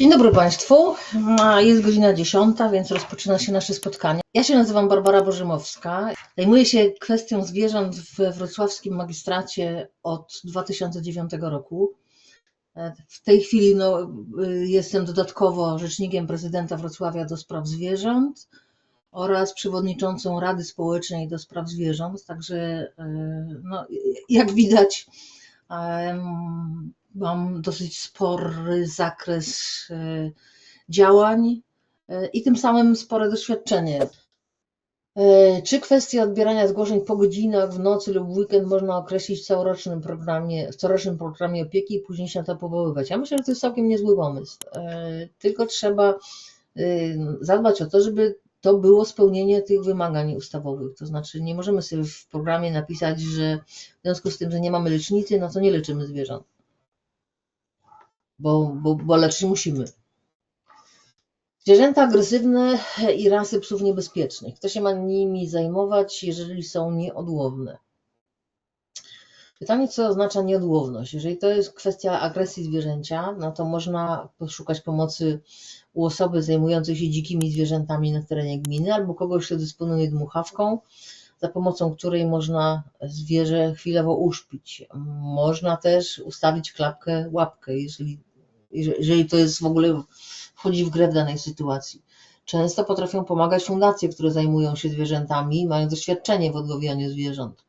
Dzień dobry Państwu. A, Jest godzina 10, więc rozpoczyna się nasze spotkanie. Ja się nazywam Barbara Bożymowska. Zajmuję się kwestią zwierząt we wrocławskim magistracie od 2009 roku. E, W tej chwili no, y, jestem dodatkowo rzecznikiem prezydenta Wrocławia do spraw zwierząt oraz przewodniczącą Rady Społecznej do spraw zwierząt. Także e, no, jak widać, em, mam dosyć spory zakres e, działań e, i tym samym spore doświadczenie. E, Czy kwestię odbierania zgłoszeń po godzinach, w nocy lub w weekend można określić w całorocznym programie, w corocznym programie opieki i później się na to powoływać? Ja myślę, że to jest całkiem niezły pomysł. Tylko trzeba zadbać o to, żeby to było spełnienie tych wymagań ustawowych. To znaczy nie możemy sobie w programie napisać, że w związku z tym, że nie mamy lecznicy, no to nie leczymy zwierząt bo, bo, bo leczyć musimy. Zwierzęta agresywne i rasy psów niebezpiecznych. Kto się ma nimi zajmować, jeżeli są nieodłowne? Pytanie, co oznacza nieodłowność? Jeżeli to jest kwestia agresji zwierzęcia, no to można poszukać pomocy u osoby zajmującej się dzikimi zwierzętami na terenie gminy albo kogoś, kto dysponuje dmuchawką, za pomocą której można zwierzę chwilowo uszpić. Można też ustawić klapkę, łapkę, jeżeli, jeżeli to jest w ogóle wchodzi w grę w danej sytuacji. Często potrafią pomagać fundacje, które zajmują się zwierzętami i mają doświadczenie w odławianiu zwierząt.